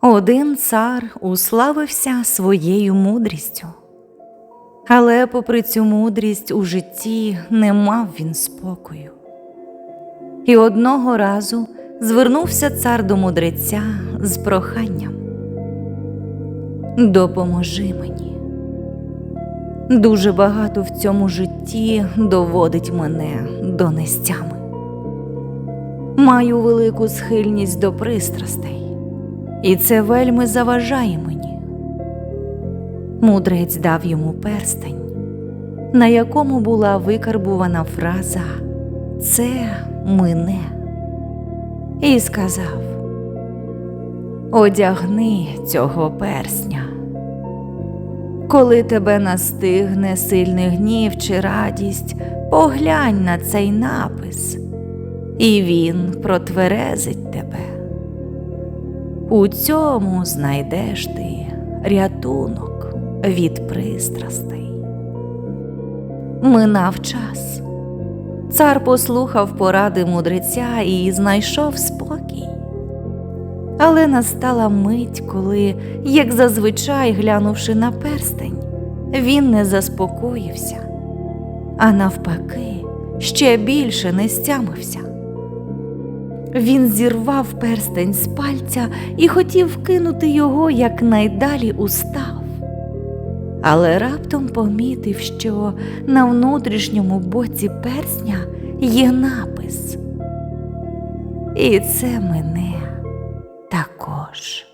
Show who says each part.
Speaker 1: Один цар уславився своєю мудрістю. Але, попри цю мудрість у житті, не мав він спокою. І одного разу звернувся цар до мудреця з проханням. Допоможи мені. Дуже багато в цьому житті доводить мене до нестями. Маю велику схильність до пристрастей, і це вельми заважає мені. Мудрець дав йому перстень, на якому була викарбувана фраза Це мине, і сказав: Одягни цього персня. Коли тебе настигне сильний гнів чи радість, поглянь на цей напис, і він протверезить тебе. У цьому знайдеш ти рятунок від пристрастей. Минав час. Цар послухав поради мудреця і знайшов спокій. Але настала мить, коли, як зазвичай глянувши на перстень, він не заспокоївся, а навпаки, ще більше не стямився. Він зірвав перстень з пальця і хотів кинути його якнайдалі у став. Але раптом помітив, що на внутрішньому боці персня є напис. І це мене також.